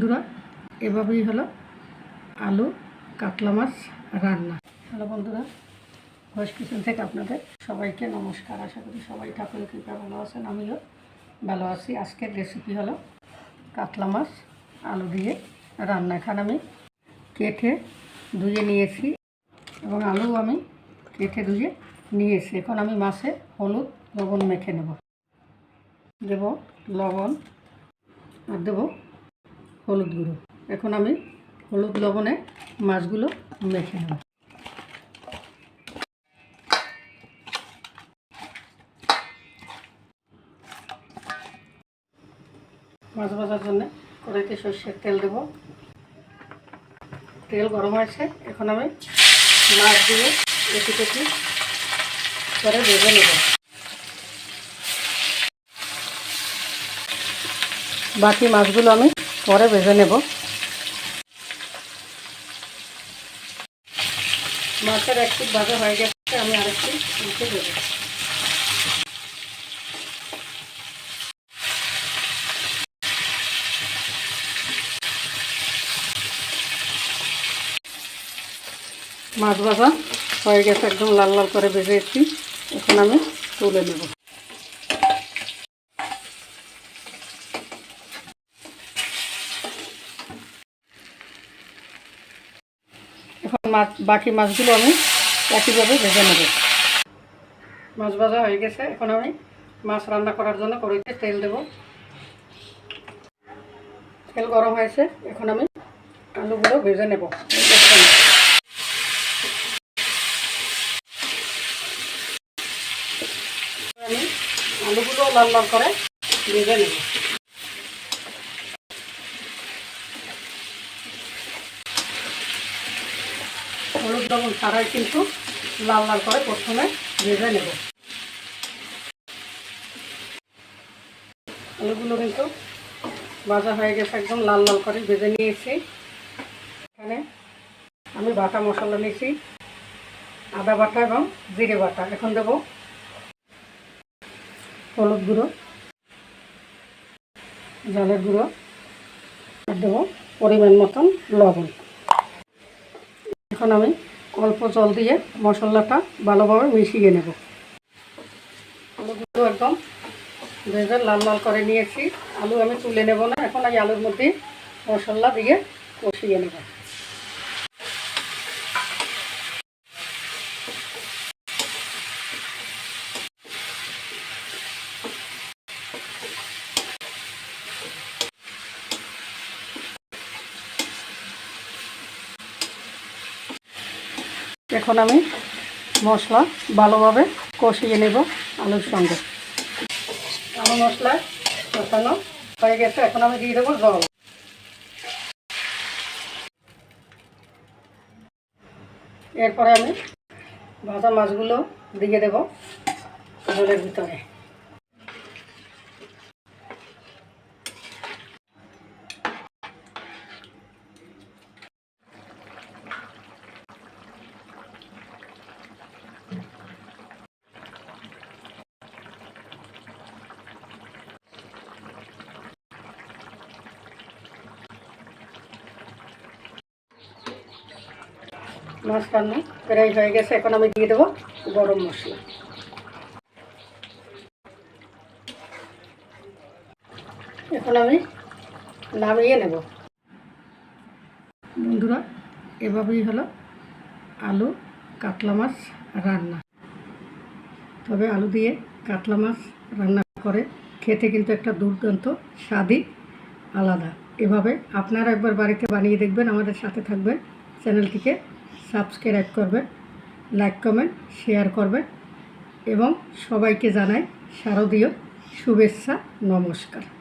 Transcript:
বন্ধুরা, এভাবেই হলো আলু, কাতলা মাছ রান্না। হ্যালো বন্ধুরা, ঘোষ কিচেন থেকে আপনাদের সবাইকে নমস্কার। আশা করি সবাই ঠাকুরের কৃপা ভালো আছেন, আমিও ভালো আছি। আজকের রেসিপি হলো কাতলা মাছ, আলু দিয়ে রান্না। এখানে আমি কেটে ধুয়ে নিয়েছি এবং আলু আমি কেটে ধুয়ে নিয়েছি। এখন আমি মাছে হলুদ, লবণ মেখে নেব। দেব লবণ, আর দেবো হলুদ গুঁড়ো। এখন আমি হলুদ লবণে মাছগুলো মেখে নেব। মাছ ভাজার জন্য কড়াইতে সর্ষের তেল দেব। তেল গরম হয়েছে, এখন আমি মাছ দিয়ে একটু একটু করে ভেজে নেব। বাকি মাছগুলো আমি পরে ভেজে নেব। মাছের একটু ভাজা হয়ে গেছে, আমি আরেকটু উঠে দেবো। মাছ ভাজা হয়ে গেছে, একদম লাল লাল করে ভেজে ভেজেছি এখন আমি তুলে নেব। এখন মাছ, বাকি মাছগুলো আমি একইভাবে ভেজে নেব। মাছ ভাজা হয়ে গেছে, এখন আমি মাছ রান্না করার জন্য কড়াইতে তেল দেব। তেল গরম হয়েছে, এখন আমি আলুগুলো ভেজে নেব। আমি আলুগুলো লাল লাল করে ভেজে নেব। হলুদ লবণ ছাড়াই কিন্তু লাল লাল করে প্রথমে ভেজে নেব। আলুগুলো কিন্তু ভাজা হয়ে গেছে, একদম লাল লাল করে ভেজে নিয়েছি। এখানে আমি বাটা মশলা নিয়েছি, আদা বাটা এবং জিরে বাটা। এখন দেব হলুদ গুঁড়ো, জলের গুঁড়ো দেবো পরিমাণ মতন লবণ। এখন আমি অল্প জল দিয়ে মশলাটা ভালোভাবে মিশিয়ে নেব। আলুগুলো একদম ভেজে লাল লাল করে নিয়েছি। আলু আমি তুলে নেব না, এখন আমি আলুর মধ্যে মশলা দিয়ে কষিয়ে নেব। এখন আমি মশলা ভালোভাবে কষিয়ে নেব আলুর সঙ্গে। আলু মশলা কষানো হয়ে গেছে, এখন আমি দিয়ে দেবো জল। এরপরে আমি ভাজা মাছগুলো দিয়ে দেব জলের ভিতরে। মাছ রান্না প্রায় হয়ে গেছে, এখন আমি দিয়ে দেবো গরম মশলা। এখন আমি নামিয়ে নেব। বন্ধুরা, এভাবেই হলো আলু, কাতলা মাছ রান্না। তবে আলু দিয়ে কাতলা মাছ রান্না করে খেতে কিন্তু একটা দুর্দান্ত স্বাদই আলাদা। এভাবে আপনারা একবার বাড়িতে বানিয়ে দেখবেন, আমাদের সাথে থাকবেন চ্যানেলটিকে। সাবস্ক্রাইব করবে লাইক কমেন্ট শেয়ার করবে এবং সবাইকে জানাই শারদীয় শুভেচ্ছা নমস্কার।